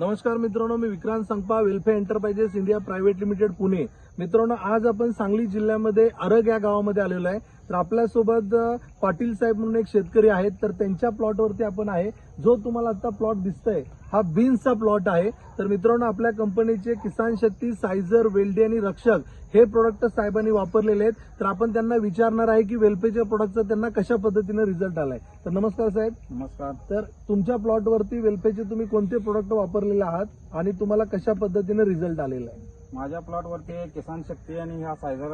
नमस्कार मित्रांनो मी Vikrant Sangpa welfare enterprises India private limited Pune. मित्रांनो आज आपण सांगली जिल्ह्यामध्ये अरग या गावामध्ये आलेलो आहे. तर आपल्यासोबत पाटील साहेब म्हणून एक शेतकरी आहेत. तर त्यांच्या प्लॉटवरती आपण आहे. जो तुम्हाला आता प्लॉट दिसतोय हा बीन्सचा प्लॉट आहे. तर मित्रांनो आपल्या कंपनीचे किसान शक्ती सायझर वेल्डी आणि रक्षक हे प्रोडक्ट साहेबांनी वापरलेले आहेत. तर आपण त्यांना विचारणार आहे की वेल्पेच्या प्रोडक्टचा त्यांना कशा पद्धतीने रिझल्ट आलाय. तर नमस्कार साहेब. नमस्कार. तर तुमच्या प्लॉटवरती वेल्पेचे तुम्ही कोणते प्रोडक्ट वापरलेले आहात आणि तुम्हाला कशा पद्धतीने रिझल्ट आलेला आहे? माझ्या प्लॉटवरती किसान शक्ती आणि ह्या सायझर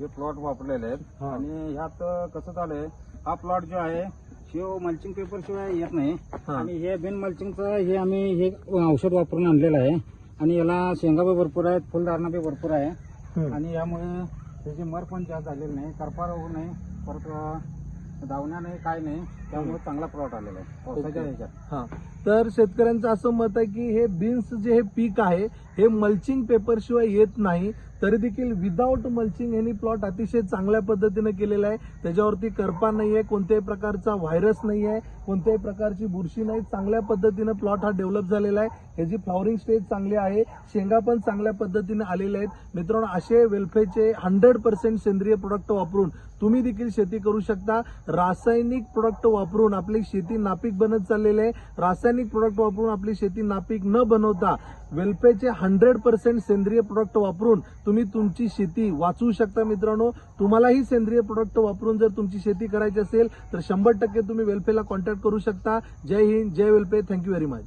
हे प्लॉट वापरलेले आहेत हा. आणि ह्यात कसं झालंय हा प्लॉट जो आहे शिव मल्चिंग पेपर शिवाय येत नाही हा. आणि हे बिन मल्चिंगचं हे आम्ही हे औषध वापरून आणलेलं आहे आणि याला शेंगा बी भरपूर आहेत फुलधारणा बी भरपूर आहे हम्म. आणि यामुळे त्याची मर पण जास्त झालेली नाही करपार होऊ नये परत धावण्या नाही काय नाही त्यामुळे चांगला प्लॉट आलेला आहे पावसाच्या ओके. ह्याच्यात. हा. तर शेतकऱ्यांचं असं मत आहे की हे बीन्स जे हे पीक आहे हे मल्चिंग पेपर शिवाय येत नाही तरी देखील विदाऊट मल्चिंग यांनी प्लॉट अतिशय चांगल्या पद्धतीने केलेला आहे. त्याच्यावरती करपा नाही आहे कोणत्याही प्रकारचा व्हायरस नाही आहे कोणत्याही प्रकारची बुरशी नाही. चांगल्या पद्धतीने प्लॉट हा डेव्हलप झालेला आहे. ह्याची फ्लॉवरिंग स्टेज चांगली आहे. शेंगा पण चांगल्या पद्धतीने आलेल्या आहेत. मित्रांनो असे वेलफेचे हंड्रेड पर्सेंट सेंद्रिय प्रोडक्ट वापरून तुम्ही देखील शेती करू शकता. रासायनिक प्रोडक्ट वापरून आपली शेती नापीक बनत चाललेली आहे. रासायनिक प्रोडक्ट वापरून आपली शेती नापीक न बनवता वेल्पेचे हंड्रेड पर्सेंट सेंद्रिय प्रोडक्ट वापरून तुम्ही तुमची शेती वाचवू शकता मित्रांनो. तुम्हालाही सेंद्रिय प्रोडक्ट वापरून जर तुमची शेती करायची असेल तर शंभर टक्के तुम्ही वेल्फेला कॉन्टॅक्ट करू शकता. जय हिंद जय वेल्फे थँक्यू व्हेरी मच